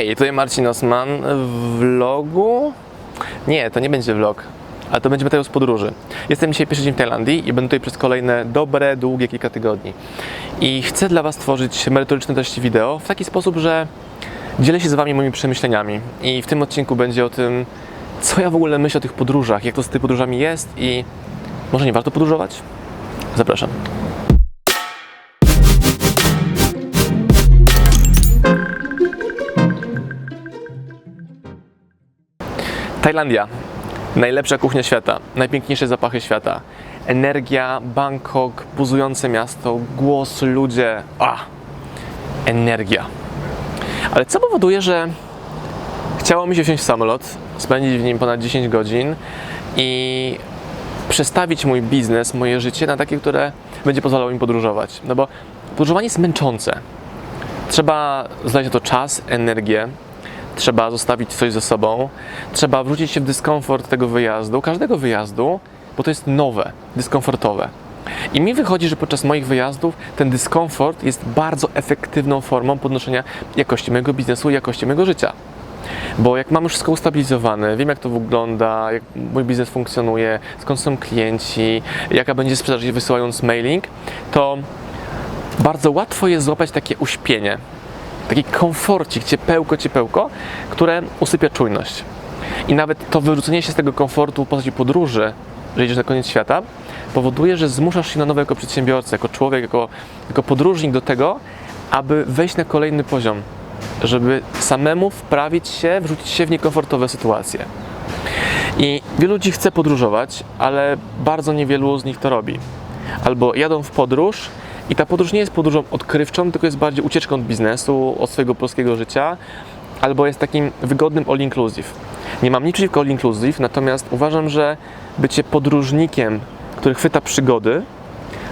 Hej, tutaj Marcin Osman vlogu. Nie, to nie będzie vlog, ale to będzie materiał z podróży. Jestem dzisiaj pierwszy dzień w Tajlandii i będę tutaj przez kolejne dobre, długie kilka tygodni. I chcę dla Was tworzyć merytoryczne treści wideo w taki sposób, że dzielę się z Wami moimi przemyśleniami. I w tym odcinku będzie o tym, co ja w ogóle myślę o tych podróżach, jak to z tymi podróżami jest i może nie warto podróżować? Zapraszam. Tajlandia. Najlepsza kuchnia świata, najpiękniejsze zapachy świata. Energia, Bangkok, buzujące miasto, głos, ludzie. A! Energia. Ale co powoduje, że chciało mi się wsiąść w samolot, spędzić w nim ponad 10 godzin i przestawić mój biznes, moje życie na takie, które będzie pozwalało mi podróżować. No bo podróżowanie jest męczące. Trzeba znaleźć na to czas, energię, trzeba zostawić coś ze sobą, trzeba wrzucić się w dyskomfort tego wyjazdu, każdego wyjazdu, bo to jest nowe, dyskomfortowe. I mi wychodzi, że podczas moich wyjazdów ten dyskomfort jest bardzo efektywną formą podnoszenia jakości mojego biznesu jakości mojego życia. Bo jak mam już wszystko ustabilizowane, wiem jak to wygląda, jak mój biznes funkcjonuje, skąd są klienci, jaka będzie sprzedaż wysyłając mailing, to bardzo łatwo jest złapać takie uśpienie, taki komforcik, ciepełko, ciepełko, które usypia czujność. I nawet to wyrzucenie się z tego komfortu w postaci podróży, że idziesz na koniec świata, powoduje, że zmuszasz się na nowo jako przedsiębiorca, jako człowiek, jako, jako podróżnik do tego, aby wejść na kolejny poziom, żeby samemu wprawić się, wrzucić się w niekomfortowe sytuacje. I wielu ludzi chce podróżować, ale bardzo niewielu z nich to robi. Albo jadą w podróż i ta podróż nie jest podróżą odkrywczą, tylko jest bardziej ucieczką od biznesu, od swojego polskiego życia, albo jest takim wygodnym all inclusive. Nie mam nic przeciwko all inclusive, natomiast uważam, że bycie podróżnikiem, który chwyta przygody,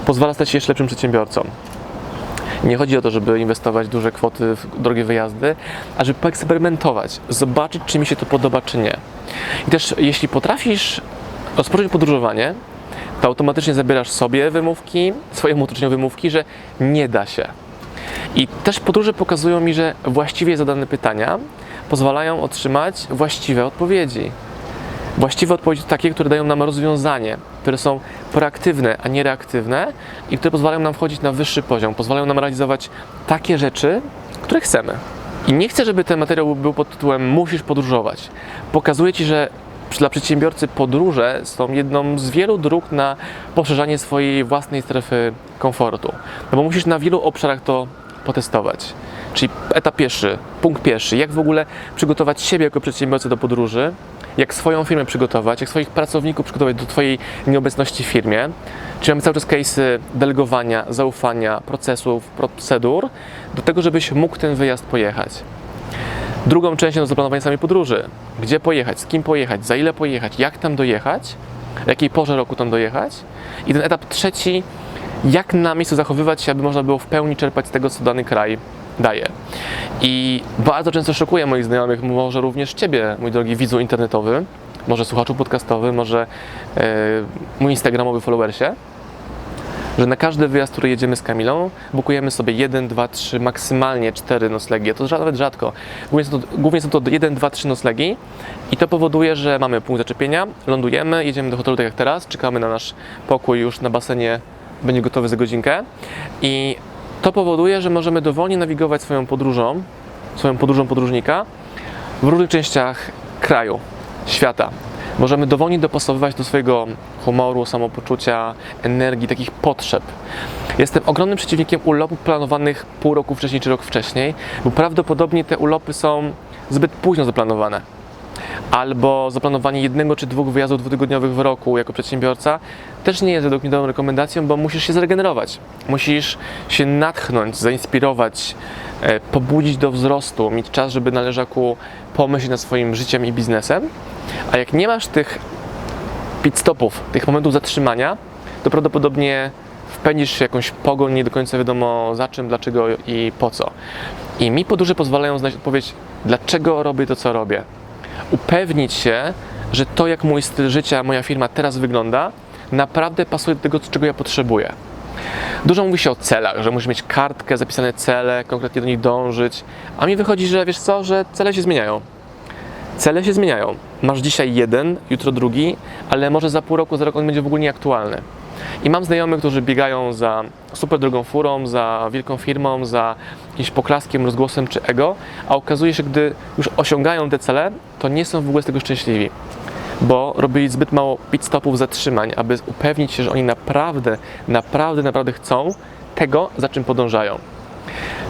pozwala stać się jeszcze lepszym przedsiębiorcą. Nie chodzi o to, żeby inwestować duże kwoty w drogie wyjazdy, a żeby poeksperymentować, zobaczyć, czy mi się to podoba, czy nie. I też, jeśli potrafisz rozpocząć podróżowanie, to automatycznie zabierasz sobie wymówki, swojemu otoczeniu wymówki, że nie da się. I też podróże pokazują mi, że właściwie zadane pytania pozwalają otrzymać właściwe odpowiedzi. Właściwe odpowiedzi to takie, które dają nam rozwiązanie, które są proaktywne, a nie reaktywne i które pozwalają nam wchodzić na wyższy poziom, pozwalają nam realizować takie rzeczy, które chcemy. I nie chcę, żeby ten materiał był pod tytułem Musisz podróżować. Pokazuję Ci, że dla przedsiębiorcy podróże są jedną z wielu dróg na poszerzanie swojej własnej strefy komfortu. No bo musisz na wielu obszarach to potestować. Czyli etap pierwszy, punkt pierwszy, jak w ogóle przygotować siebie jako przedsiębiorcę do podróży, jak swoją firmę przygotować, jak swoich pracowników przygotować do Twojej nieobecności w firmie. Czyli mamy cały czas case'y delegowania, zaufania, procesów, procedur, do tego, żebyś mógł ten wyjazd pojechać. Drugą częścią to zaplanowanie samej podróży. Gdzie pojechać, z kim pojechać, za ile pojechać, jak tam dojechać, w jakiej porze roku tam dojechać. I ten etap trzeci, jak na miejscu zachowywać się, aby można było w pełni czerpać z tego, co dany kraj daje. I bardzo często szokuje moich znajomych, może również Ciebie, mój drogi widzu internetowy, może słuchaczu podcastowy, może e, mój instagramowy followersie, że na każdy wyjazd, który jedziemy z Kamilą, bukujemy sobie 1, 2, 3, maksymalnie 4 noclegi. To nawet rzadko. Głównie są to, głównie są to 1, 2, 3 noclegi i to powoduje, że mamy punkt zaczepienia, lądujemy, jedziemy do hotelu tak jak teraz, czekamy na nasz pokój już na basenie, będzie gotowy za godzinkę i to powoduje, że możemy dowolnie nawigować swoją podróżą, swoją podróżą podróżnika w różnych częściach kraju, świata. Możemy dowolnie dopasowywać do swojego humoru, samopoczucia, energii, takich potrzeb. Jestem ogromnym przeciwnikiem urlopów planowanych pół roku wcześniej czy rok wcześniej, bo prawdopodobnie te urlopy są zbyt późno zaplanowane. Albo zaplanowanie jednego czy dwóch wyjazdów dwutygodniowych w roku jako przedsiębiorca też nie jest według mnie dobrą rekomendacją, bo musisz się zregenerować. Musisz się natchnąć, zainspirować, e, pobudzić do wzrostu, mieć czas, żeby na leżaku pomyśleć nad swoim życiem i biznesem. A jak nie masz tych pit stopów, tych momentów zatrzymania, to prawdopodobnie wpędzisz się jakąś pogoń, nie do końca wiadomo za czym, dlaczego i po co. I mi podróże pozwalają znaleźć odpowiedź, dlaczego robię to, co robię. Upewnić się, że to, jak mój styl życia, moja firma teraz wygląda, naprawdę pasuje do tego, czego ja potrzebuję. Dużo mówi się o celach, że musisz mieć kartkę, zapisane cele, konkretnie do nich dążyć, a mi wychodzi, że wiesz co, że cele się zmieniają. Cele się zmieniają. Masz dzisiaj jeden, jutro drugi, ale może za pół roku, za rok on będzie w ogóle nieaktualny. I mam znajomych, którzy biegają za super drogą furą, za wielką firmą, za jakimś poklaskiem, rozgłosem czy ego, a okazuje się, gdy już osiągają te cele, to nie są w ogóle z tego szczęśliwi, bo robili zbyt mało pit stopów, zatrzymań, aby upewnić się, że oni naprawdę, naprawdę, naprawdę chcą tego, za czym podążają.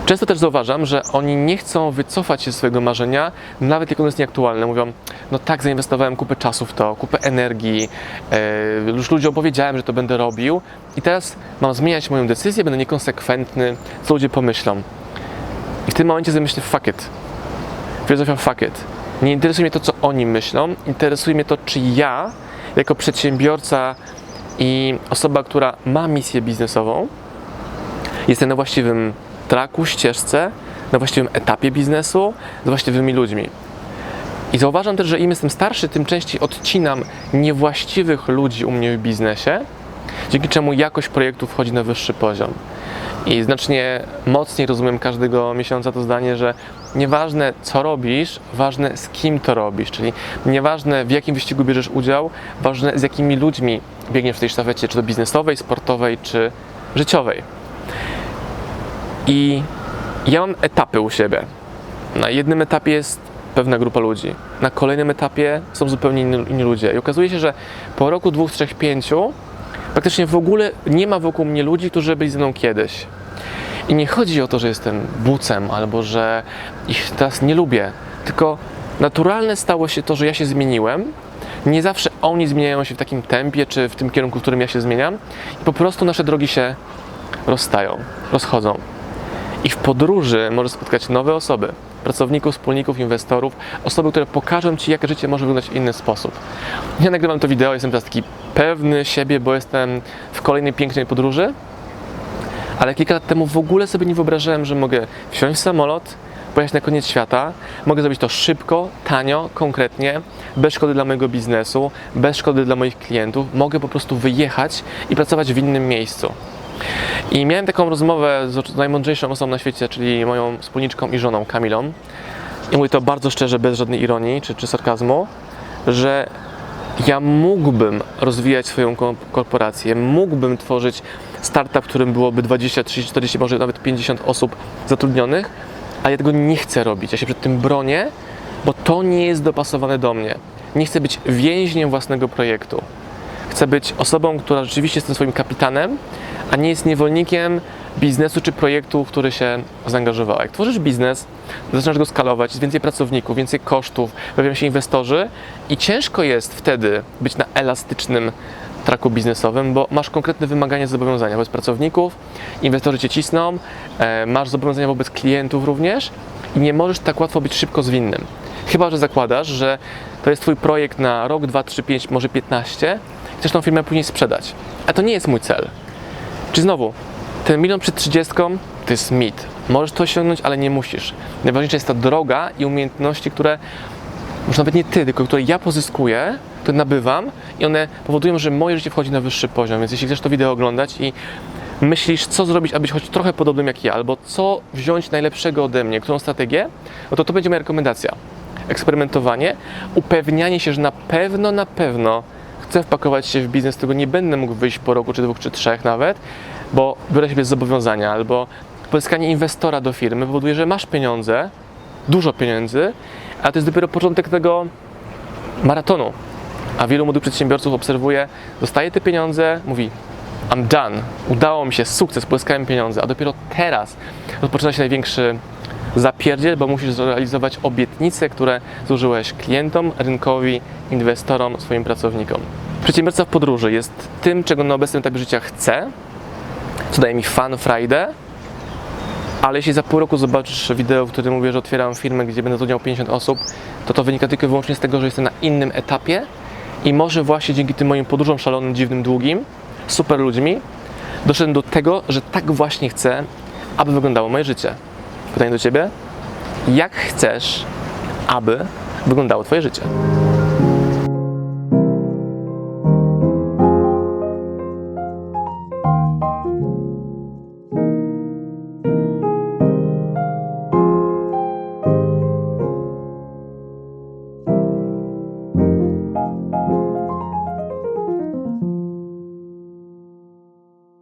Często też zauważam, że oni nie chcą wycofać się z swojego marzenia, nawet jak ono jest nieaktualne. Mówią, no tak, zainwestowałem kupę czasu w to, kupę energii, e, już ludziom powiedziałem, że to będę robił i teraz mam zmieniać moją decyzję, będę niekonsekwentny, co ludzie pomyślą. I w tym momencie sobie myślę, fuck it. Filozofia fuck it. Nie interesuje mnie to, co oni myślą, interesuje mnie to, czy ja, jako przedsiębiorca i osoba, która ma misję biznesową, jestem na właściwym traku, ścieżce, na właściwym etapie biznesu, z właściwymi ludźmi. I zauważam też, że im jestem starszy, tym częściej odcinam niewłaściwych ludzi u mnie w biznesie, dzięki czemu jakość projektu wchodzi na wyższy poziom. I znacznie mocniej rozumiem każdego miesiąca to zdanie, że nieważne co robisz, ważne z kim to robisz, czyli nieważne w jakim wyścigu bierzesz udział, ważne z jakimi ludźmi biegniesz w tej sztafecie, czy to biznesowej, sportowej, czy życiowej. I ja mam etapy u siebie. Na jednym etapie jest pewna grupa ludzi, na kolejnym etapie są zupełnie inni, ludzie. I okazuje się, że po roku, dwóch, trzech, pięciu praktycznie w ogóle nie ma wokół mnie ludzi, którzy byli ze mną kiedyś. I nie chodzi o to, że jestem bucem albo że ich teraz nie lubię, tylko naturalne stało się to, że ja się zmieniłem. Nie zawsze oni zmieniają się w takim tempie czy w tym kierunku, w którym ja się zmieniam, i po prostu nasze drogi się rozstają, rozchodzą. I w podróży możesz spotkać nowe osoby, pracowników, wspólników, inwestorów, osoby, które pokażą Ci, jak życie może wyglądać w inny sposób. Ja nagrywam to wideo, jestem teraz taki pewny siebie, bo jestem w kolejnej pięknej podróży, ale kilka lat temu w ogóle sobie nie wyobrażałem, że mogę wsiąść w samolot, pojechać na koniec świata, mogę zrobić to szybko, tanio, konkretnie, bez szkody dla mojego biznesu, bez szkody dla moich klientów, mogę po prostu wyjechać i pracować w innym miejscu. I miałem taką rozmowę z najmądrzejszą osobą na świecie, czyli moją wspólniczką i żoną Kamilą. I mówię to bardzo szczerze, bez żadnej ironii czy, czy sarkazmu, że ja mógłbym rozwijać swoją ko- korporację, mógłbym tworzyć startup, w którym byłoby 20, 30, 40, może nawet 50 osób zatrudnionych, ale ja tego nie chcę robić. Ja się przed tym bronię, bo to nie jest dopasowane do mnie. Nie chcę być więźniem własnego projektu. Chcę być osobą, która rzeczywiście jest tym swoim kapitanem, a nie jest niewolnikiem biznesu czy projektu, w który się zaangażowała. Jak tworzysz biznes, zaczynasz go skalować, jest więcej pracowników, więcej kosztów, pojawiają się inwestorzy i ciężko jest wtedy być na elastycznym traku biznesowym, bo masz konkretne wymagania, zobowiązania wobec pracowników, inwestorzy cię cisną, e, masz zobowiązania wobec klientów również i nie możesz tak łatwo być szybko zwinnym. Chyba, że zakładasz, że to jest Twój projekt na rok, 2, 3, 5, może 15 i chcesz tą firmę później sprzedać. A to nie jest mój cel. Czy znowu, ten milion przed 30 to jest mit. Możesz to osiągnąć, ale nie musisz. Najważniejsza jest ta droga i umiejętności, które już nawet nie ty, tylko które ja pozyskuję, to nabywam i one powodują, że moje życie wchodzi na wyższy poziom. Więc jeśli chcesz to wideo oglądać i myślisz, co zrobić, abyś choć trochę podobnym jak ja, albo co wziąć najlepszego ode mnie, którą strategię, no to to będzie moja rekomendacja. Eksperymentowanie, upewnianie się, że na pewno, na pewno chcę wpakować się w biznes, z którego nie będę mógł wyjść po roku, czy dwóch, czy trzech nawet, bo biorę siebie zobowiązania, albo pozyskanie inwestora do firmy powoduje, że masz pieniądze, dużo pieniędzy, a to jest dopiero początek tego maratonu. A wielu młodych przedsiębiorców obserwuję, dostaje te pieniądze, mówi I'm done, udało mi się, sukces, pozyskałem pieniądze, a dopiero teraz rozpoczyna się największy zapierdziel, bo musisz zrealizować obietnice, które złożyłeś klientom, rynkowi, inwestorom, swoim pracownikom. Przedsiębiorca w podróży jest tym, czego na obecnym etapie życia chcę, co daje mi fan, frajdę, ale jeśli za pół roku zobaczysz wideo, w którym mówię, że otwieram firmę, gdzie będę zatrudniał 50 osób, to to wynika tylko i wyłącznie z tego, że jestem na innym etapie i może właśnie dzięki tym moim podróżom szalonym, dziwnym, długim, super ludźmi, doszedłem do tego, że tak właśnie chcę, aby wyglądało moje życie. Pytanie do Ciebie, jak chcesz, aby wyglądało Twoje życie?